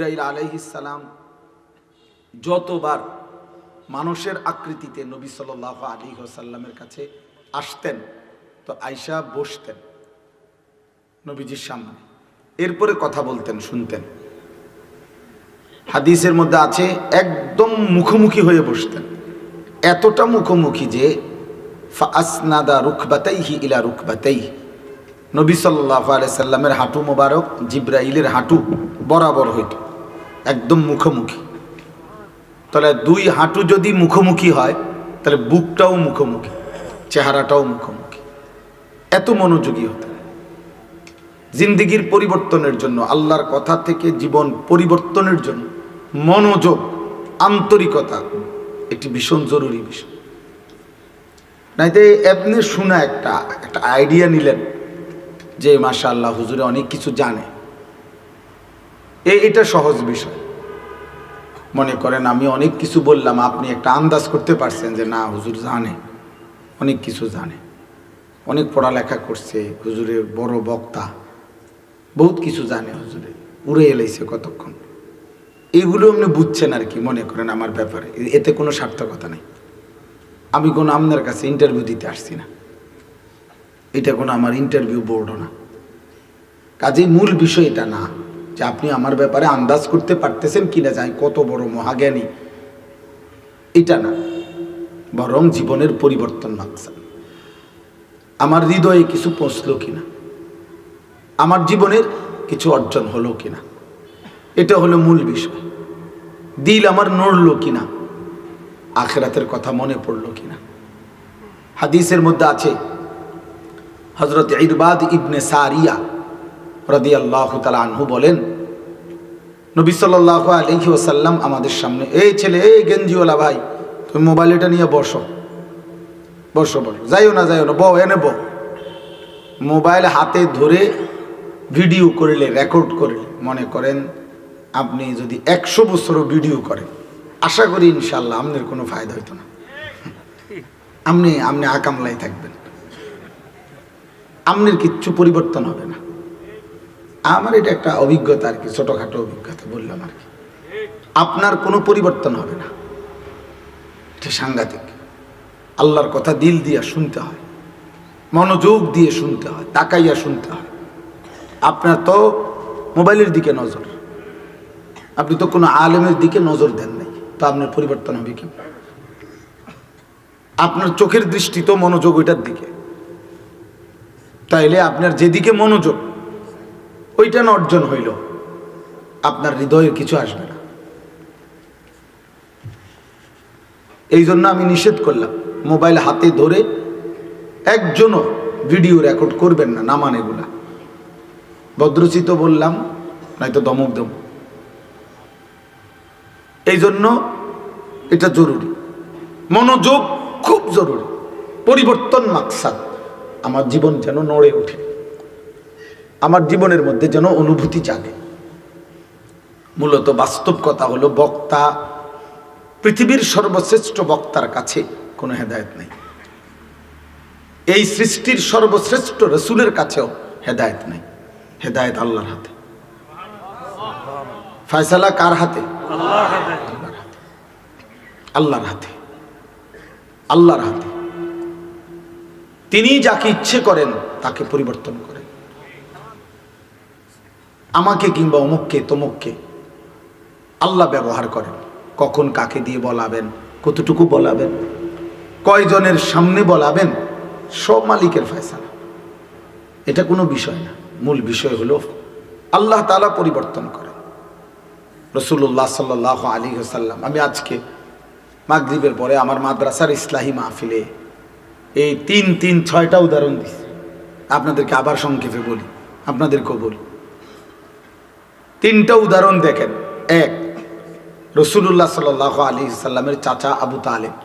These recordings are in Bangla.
ইসরাইল আলহিসাল্লাম যতবার মানুষের আকৃতিতে নবী সাল আলী সাল্লামের কাছে আসতেন, তো আয়সা বসতেন নবীজির সামনে। এরপরে কথা বলতেন, শুনতেন। হাদিসের মধ্যে আছে, একদম মুখোমুখি হয়ে বসতেন। এতটা মুখোমুখি যে ফাসনাদা রুখবাতাইহি ইলা রুখবাতাই নবী সাল্লাহ সাল্লামের হাঁটু মোবারক, জিব্রাইলের হাঁটু বরাবর হইত। একদম মুখোমুখি। তাহলে দুই হাঁটু যদি মুখোমুখি হয়, তাহলে বুকটাও মুখোমুখি, চেহারাটাও মুখোমুখি। এত মনোযোগী হতে জিন্দিগির পরিবর্তনের জন্য, আল্লাহর কথা থেকে জীবন পরিবর্তনের জন্য মনোযোগ, আন্তরিকতা একটি ভীষণ জরুরি বিষয়। নাইতে এমনি শোনা একটা একটা আইডিয়া নিলেন যে মাসা আল্লাহ হুজুরে অনেক কিছু জানে। এটা সহজ বিষয়। মনে করেন, আমি অনেক কিছু বললাম, আপনি একটা আন্দাজ করতে পারছেন যে, না, হুজুর জানে। অনেক কিছু জানে। অনেক পড়ালেখা করছে হুজুরে বড় বক্তা। বহুত কিছু জানে হুজুরে। উড়ে এলাইছে কতক্ষণ। এগুলো আপনি বুঝছেন আর কি, মনে করেন আমার ব্যাপারে। এতে কোনো সার্থকতা নেই। আমি কোনো আপনার কাছে ইন্টারভিউ দিতে আসছি না। এটা কোনো আমার ইন্টারভিউ বোর্ডও না। কাজেই মূল বিষয় এটা না। যে আপনি আমার ব্যাপারে আন্দাজ করতে পারতেছেন কিনা যাই, কত বড় মহাজ্ঞানী। এটা না, বরং জীবনের পরিবর্তন মাকসাদ আমার হৃদয়ে কিছু পৌঁছলো কিনা? আমার জীবনের কিছু অর্জন হলো কিনা? এটা হলো মূল বিষয়। দিল আমার নড়লো কিনা? আখেরাতের কথা মনে পড়ল কিনা? হাদিসের মধ্যে আছে হজরত ইরবাদ ইবনে সারিয়া রদি আল্লাহ আনহু বলেন, নবী সাল্লাহ আলহি ওসাল্লাম আমাদের সামনে, এই ছেলে, এই গেঞ্জিওয়ালা ভাই, তুমি মোবাইলটা নিয়ে বসো বসো বসো, যাইও না যাইও না বউ এনে বউ মোবাইল হাতে ধরে ভিডিও করলে রেকর্ড করলে, মনে করেন আপনি যদি একশো বছরও ভিডিও করেন, আশা করি ইনশাল্লাহ আপনার কোনো ফায়দা হইতো না। আপনি আপনি আকামলাই থাকবেন। আপনার কিচ্ছু পরিবর্তন হবে না। আমার এটা একটা অভিজ্ঞতা আর কি, ছোটোখাটো অভিজ্ঞতা, বললাম আর কি। আপনার কোনো পরিবর্তন হবে না। এটা সাংঘাতিক। আল্লাহর কথা দিল দিয়ে শুনতে হয়, মনোযোগ দিয়ে শুনতে হয়, তাকাইয়া শুনতে হয়। আপনার তো মোবাইলের দিকে নজর। আপনি তো কোনো আলেমের দিকে নজর দেন নাই। তো আপনার পরিবর্তন হবে কি? আপনার চোখের দৃষ্টি তো মনোযোগ ওইটার দিকে। তাইলে আপনার যেদিকে মনোযোগ ওইটা না অর্জন হইল। আপনার হৃদয়ের কিছু আসবে না। এই জন্য আমি নিষেধ করলাম, মোবাইল হাতে ধরে একজনও ভিডিও রেকর্ড করবেন না নামান এগুলা। ভদ্রচিত বললাম, নয়তো দমক দম এই জন্য এটা জরুরি। মনোযোগ খুব জরুরি। পরিবর্তন মাকসাদ। আমার জীবন যেন নড়ে ওঠে আমার জীবনের মধ্যে যেন অনুভূতি জাগে। মূলত বাস্তব কথা হলো, বক্তা পৃথিবীর সর্বশ্রেষ্ঠ বক্তার কাছে কোনো হেদায়ত নেই। এই সৃষ্টির সর্বশ্রেষ্ঠ রসুলের কাছেও হেদায়ত নেই। হেদায়ত আল্লাহর হাতে। ফয়সালা কার হাতে? আল্লাহর হাতে। আল্লাহর হাতে। তিনি যাকে ইচ্ছে করেন তাকে পরিবর্তন করেন। আমাকে কিংবা অমুককে, তমুককে আল্লাহ ব্যবহার করেন। কখন কাকে দিয়ে বলাবেন, কতটুকু বলাবেন, কয়জনের সামনে বলাবেন, সব মালিকের ফয়সালা। এটা কোনো বিষয় না। মূল বিষয় হলো আল্লাহ তালা পরিবর্তন করেন। রসুল্লাহ সাল্লাহ আলী সাল্লাম আমি আজকে মাগরীবের পরে আমার মাদ্রাসার ইসলাহী মাহফিলে এই তিন তিন ছয়টা উদাহরণ দিচ্ছি আপনাদেরকে আবার সংক্ষেপে বলি, আপনাদেরকেও বলি। তিনটা উদাহরণ দেখেন। এক রসুল্লাহ সাল আলী সাল্লামের চাচা আবু তালেব।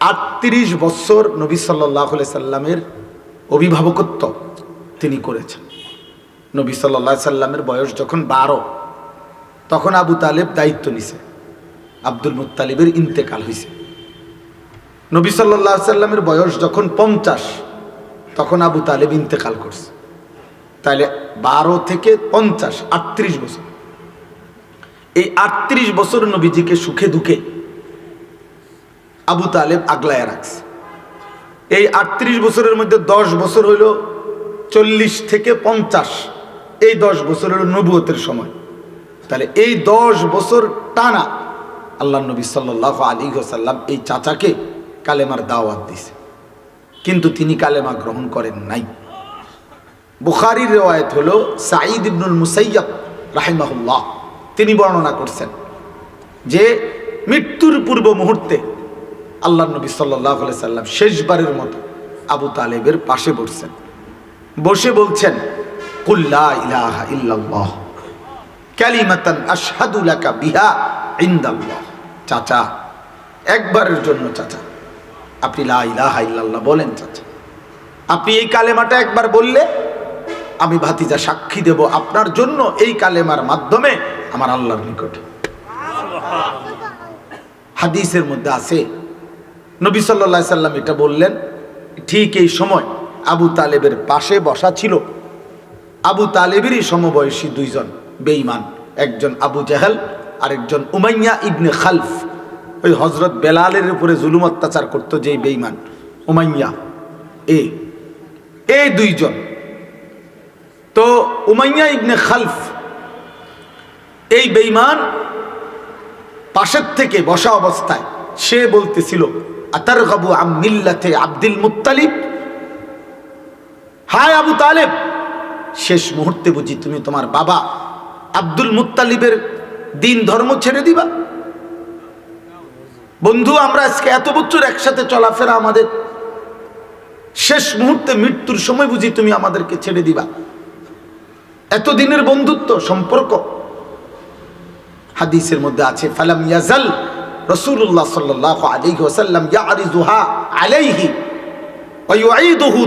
আটত্রিশ বছর নবী সাল্লাহ সাল্লামের অভিভাবকত্ব তিনি করেছেন। নবী সাল্লা সাল্লামের বয়স যখন বারো, তখন আবু তালেব দায়িত্ব নিছে। আব্দুল মুতালিবের ইন্তেকাল হয়েছে নবী সাল্লাহ সাল্লামের বয়স যখন পঞ্চাশ, তখন আবু তালেব ইন্তেকাল করছে। তাহলে বারো থেকে পঞ্চাশ, আটত্রিশ বছর। এই আটত্রিশ বছর নবীজিকে সুখে দুঃখে আবু তালেব আগলায় রাখছে। এই আটত্রিশ বছরের মধ্যে দশ বছর হইল চল্লিশ থেকে পঞ্চাশ। এই দশ বছর হলো নবুয়তের সময়। তাহলে এই দশ বছর টানা আল্লাহ নবী সাল্লাহ আলী সাল্লাম এই চাচাকে কালেমার দাওয়াত দিছে। কিন্তু তিনি কালেমা গ্রহণ করেন নাই। বুখারির রেওয়ায়ত হল সাঈদ ইবনুল মুসাইয়াব রাহিমাহুল্লাহ। তিনি বর্ণনা করছেন যে মৃত্যুর পূর্ব মুহূর্তে আল্লাহ নবী সাল্লাহ সাল্লাম শেষবারের মতো আবু তালেবের পাশে বসছেন। বসে বলছেন কুল্লা ইলাহা ইল্লাল্লাহ, কালিমাতান আশহাদু লাকা বিহা ইনদাল্লাহ। চাচা, একবারের জন্য চাচা, আপনি লা ইলাহা ইল্লাল্লাহ বলেন চাচা। আপনি এই কালেমাটা একবার বললে আমি ভাতিজা সাক্ষী দেব আপনার জন্য এই কালেমার মাধ্যমে আমার আল্লাহর নিকটে। হাদিসের মধ্যে আছে, নবী সাল্লা সাল্লাম এটা বললেন, ঠিক এই সময় আবু তালেবের পাশে বসা ছিল। আবু তালেবেরই সমবয়সী দুইজন, বেঈমান, একজন আবু জাহাল, আরেকজন উমাইয়া ইবনে খালফ। ওই হজরত বেলালের উপরে জুলুম অত্যাচার করতো যেই বেঈমান, উমাইয়া। এ এই দুইজন তো উমাইয়া ইবনে খালফ, এই বেঈমান পাশের থেকে বসা অবস্থায়, সে বলতেছিল আতার গাবু মিল্লাতে আব্দুল মুত্তালিব? হায় আবু তালেব, শেষ মুহূর্তে বুঝি তুমি তোমার বাবা আব্দুল মুত্তালিবের দিন ধর্ম ছেড়ে দিবা? বন্ধু, আমরা আজকে এত বছর একসাথে চলাফেরা আমাদের, শেষ মুহূর্তে মৃত্যুর সময় বুঝি তুমি আমাদেরকে ছেড়ে দিবা। এতদিনের বন্ধুত্ব, সম্পর্ক। হাদিসের মধ্যে আছে, ফালাম ইয়াজাল রসুল্লাহ সাল্লাহ আলাইহি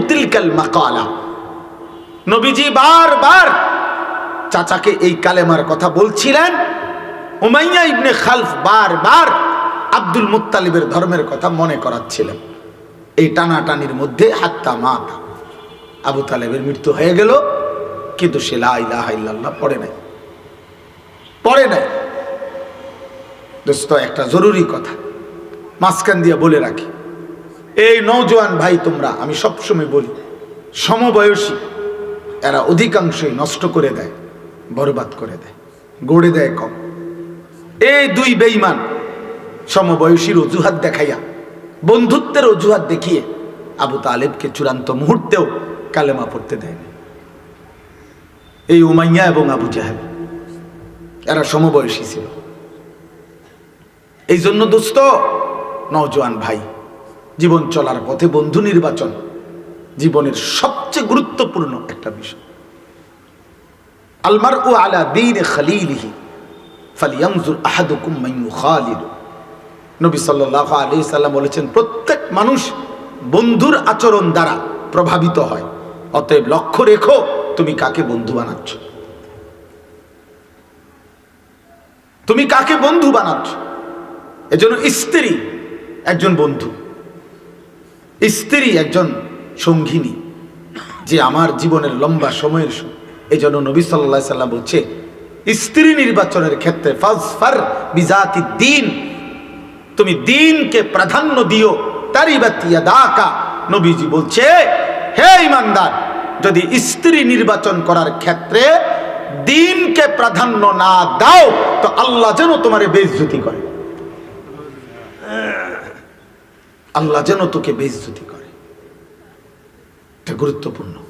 তিলকাল নবীজি চাচাকে এই কালেমার কথা বলছিলেন। ইবনে খালফ আব্দুল মুত্তালিবের ধর্মের কথা মনে করাচ্ছিলেন। এই টানাটানির মধ্যে হাত্তা মাতা। আবু তালেবের মৃত্যু হয়ে গেল। কিন্তু সে লা ইলাহা পড়ে নাই। পড়ে নাই। দোস্ত, একটা জরুরি কথা। মাঝখান দিয়ে বলে রাখি। এই নৌজওয়ান ভাই তোমরা, আমি সবসময় বলি, সমবয়সী, এরা অধিকাংশই নষ্ট করে দেয়, বরবাদ করে দেয়, গড়ে দেয় কম। এই দুই বেইমান সমবয়সীর অজুহাত দেখাইয়া, বন্ধুত্বের অজুহাত দেখিয়ে আবু তালেবকে চূড়ান্ত মুহূর্তেও কালেমা পড়তে দেয়নি। এই উমাইয়া এবং আবু জাহেব এরা সমবয়সী ছিল। এই জন্য দোস্ত, নওজোয়ান ভাই, জীবন চলার পথে বন্ধু নির্বাচন জীবনের সবচেয়ে গুরুত্বপূর্ণ একটা বিষয়। আলমার ও আলা দিন নবী সাল্লাল্লাহু আলাইহি সাল্লাম বলেছেন, প্রত্যেক মানুষ বন্ধুর আচরণ দ্বারা প্রভাবিত হয়, অতএব লক্ষ্য রেখো তুমি কাকে বন্ধু বানাচ্ছ? তুমি কাকে বন্ধু বানাচ্ছ? এজন্য স্ত্রী একজন বন্ধু। স্ত্রী একজন সঙ্গিনী যে আমার জীবনের লম্বা সময়ের এই জন্য নবী সাল্লা সাল্লাম বলছে, স্ত্রী নির্বাচনের ক্ষেত্রে ফাজফার বিজাতি দিন তুমি দিনকে প্রাধান্য দিও। তারি বাতিয়া দাকা নবীজি বলছে, হে ইমানদার যদি স্ত্রী নির্বাচন করার ক্ষেত্রে দিনকে প্রাধান্য না দাও, তো আল্লাহ যেন তোমার বেজ্জুতি করে। আল্লাহ যেন তোকে বেজ্জুতি করে। এটা গুরুত্বপূর্ণ।